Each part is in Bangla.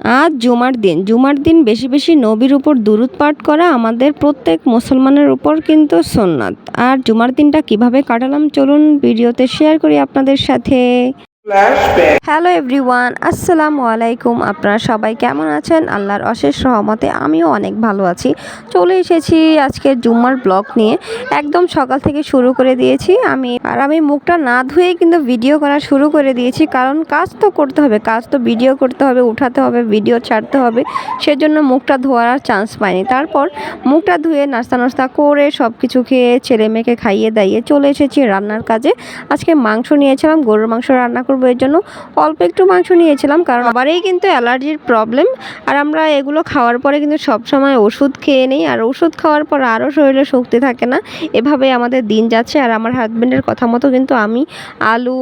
আজ জুমার দিন জুমার দিন বেশি বেশি নবীর উপর দুরুদ পাঠ করা আমাদের প্রত্যেক মুসলমানের উপর কিন্তু সোননাথ আর জুমার দিনটা কীভাবে কাটালাম চলুন ভিডিওতে শেয়ার করি আপনাদের সাথে. হ্যালো এভরিওয়ান আসসালামু আলাইকুম আপনারা সবাই কেমন আছেন? আল্লাহর অশেষ রহমতে আমিও অনেক ভালো আছি। চলে এসেছি আজকে জুম্মার ব্লগ নিয়ে। একদম সকাল থেকে শুরু করে দিয়েছি আমি। আর আমি মুখটা না ধুয়ে কিন্তু ভিডিও করা শুরু করে দিয়েছি। কারণ কাজ তো করতে হবে, কাজ তো ভিডিও করতে হবে, উঠাতে হবে, ভিডিও ছাড়তে হবে। সেজন্য মুখটা ধোয়ার আর চান্স পাইনি। তারপর মুখটা ধুয়ে নাস্তা নাস্তা করে সব কিছু খেয়ে ছেলে মেয়েকে খাইয়ে দাইয়ে চলে এসেছি রান্নার কাজে। আজকে মাংস নিয়েছিলাম, গরুর মাংস রান্না করব এর জন্য অল্প একটু মাংস নিয়েছিলাম, কারণ আবারই কিন্তু অ্যালার্জির প্রবলেম। আর আমরা এগুলো খাওয়ার পরে কিন্তু সব সময় ওষুধ খেয়ে নিই, আর ওষুধ খাওয়ার পর আরও শরীরে শক্তি থাকে না। এভাবে আমাদের দিন যাচ্ছে, আর আমার হাজব্যান্ডের কথা মতো কিন্তু আমি আলু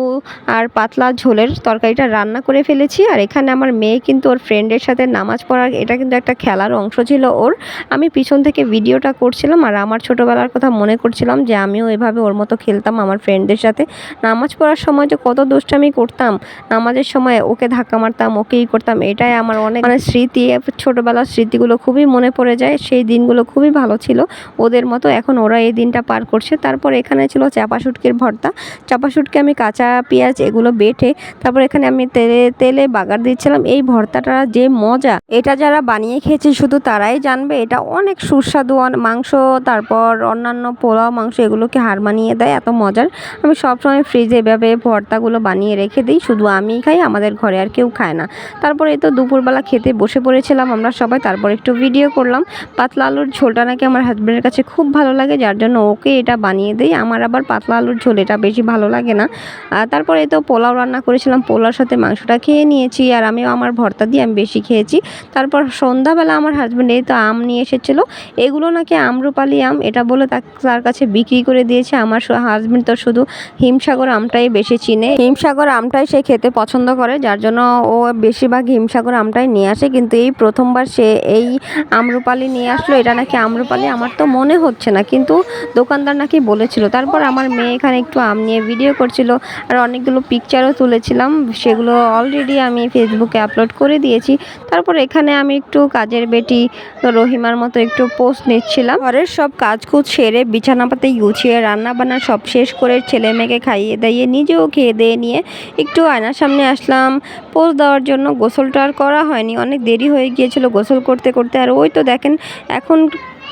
আর পাতলা ঝোলের তরকারিটা রান্না করে ফেলেছি। আর এখানে আমার মেয়ে কিন্তু ওর ফ্রেন্ডের সাথে নামাজ পড়ার, এটা কিন্তু একটা খেলার অংশ ছিল ওর। আমি পিছন থেকে ভিডিওটা করছিলাম, আর আমার ছোটোবেলার কথা মনে করছিলাম যে আমিও এভাবে ওর মতো খেলতাম আমার ফ্রেন্ডদের সাথে। নামাজ পড়ার সময় যে কত দুষ্টামি করতাম, নামাজের সময় ওকে ধাক্কা মারতাম, ওকেই করতাম, এটাই আমার অনেক মানে স্মৃতি। ছোটোবেলার স্মৃতিগুলো খুবই মনে পড়ে যায়, সেই দিনগুলো খুবই ভালো ছিল। ওদের মতো এখন ওরা এই দিনটা পার করছে। তারপর এখানে ছিল চাপা শুটকির ভর্তা। চাপা শুটকি আমি কাঁচা পেঁয়াজ এগুলো বেটে, তারপর এখানে আমি তেলে তেলে বাগার দিচ্ছিলাম। এই ভর্তাটা যে মজা, এটা যারা বানিয়ে খেয়েছে শুধু তারাই জানবে। এটা অনেক সুস্বাদু মাংস, তারপর অন্যান্য পোলাও, মাংস এগুলোকে হার মানিয়ে দেয়, এত মজার। আমি সবসময় ফ্রিজে এভাবে ভর্তাগুলো বানিয়ে রেখে দিই, শুধু আমিই খাই, আমাদের ঘরে আর কেউ খায় না। তারপরে তো দুপুরবেলা খেতে বসে পড়েছিলাম আমরা সবাই, তারপর একটু ভিডিও করলাম। পাতলা আলুর ঝোলটা নাকি আমার হাজব্যান্ডের কাছে খুব ভালো লাগে, যার জন্য ওকে এটা বানিয়ে দিই। আমার আবার পাতলা আলুর ঝোল, এটা বেশি ভালো লাগে না। তারপরে তো পোলাও রান্না করেছিলাম, পোলাওর সাথে মাংসটা খেয়ে নিয়েছি, আর আমিও আমার ভর্তা দিয়ে আমি বেশি খেয়েছি। তারপর সন্ধ্যাবেলা আমার হাজব্যান্ড এই তো আম নিয়ে এসেছিল। এগুলো নাকি আমরুপালি আম, এটা বলে তার কাছে বিক্রি করে দিয়েছে। আমার হাজব্যান্ড তো শুধু হিমসাগর আমটাই বেশি চিনে। হিমসাগর আমটাই সে খেতে পছন্দ করে, যার জন্য ও বেশিরভাগ হিমসাগর আমটাই নিয়ে আসে। কিন্তু এই প্রথমবার সে এই আমরুপালি নিয়ে আসলো, এটা নাকি আমরুপালি? আমার তো মনে হচ্ছে না, কিন্তু দোকানদার নাকি বলেছিল। তারপর আমার মেয়ে এখানে একটু আম নিয়ে ভিডিও করছিল, আর অনেকগুলো পিকচারও তুলেছিলাম, সেগুলো অলরেডি আমি ফেসবুকে আপলোড করে দিয়েছি। তারপর এখানে আমি একটু কাজের বেটি রহিমার মতো একটু পোস্ট নিচ্ছিলাম। ঘরের সব কাজকুজ সেরে বিছানাপাতি গুছিয়ে রান্না বান্না সব শেষ করে ছেলে মেয়েকে খাইয়ে দাইয়ে নিজেও খেয়ে দিয়ে নিয়ে একটু আয়নার সামনে আসলাম। পোজ দেওয়ার জন্য গোসলটা আর করা হয়নি। অনেক দেরি হয়ে গিয়েছিল গোসল করতে করতে। আর ওই তো দেখেন, এখন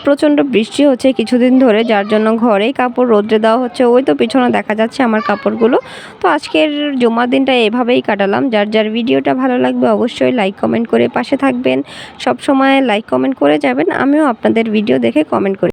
প্রচণ্ড বৃষ্টি হচ্ছে কিছুদিন ধরে, যার জন্য ঘরেই কাপড় রোদ্রে দেওয়া হচ্ছে। ওই তো পিছনে দেখা যাচ্ছে আমার কাপড়গুলো। তো আজকের জুমার দিনটা এভাবেই কাটালাম। যার যার ভিডিওটা ভালো লাগবে অবশ্যই লাইক কমেন্ট করে পাশে থাকবেন। সব সময় লাইক কমেন্ট করে যাবেন। আমিও আপনাদের ভিডিও দেখে কমেন্ট করি।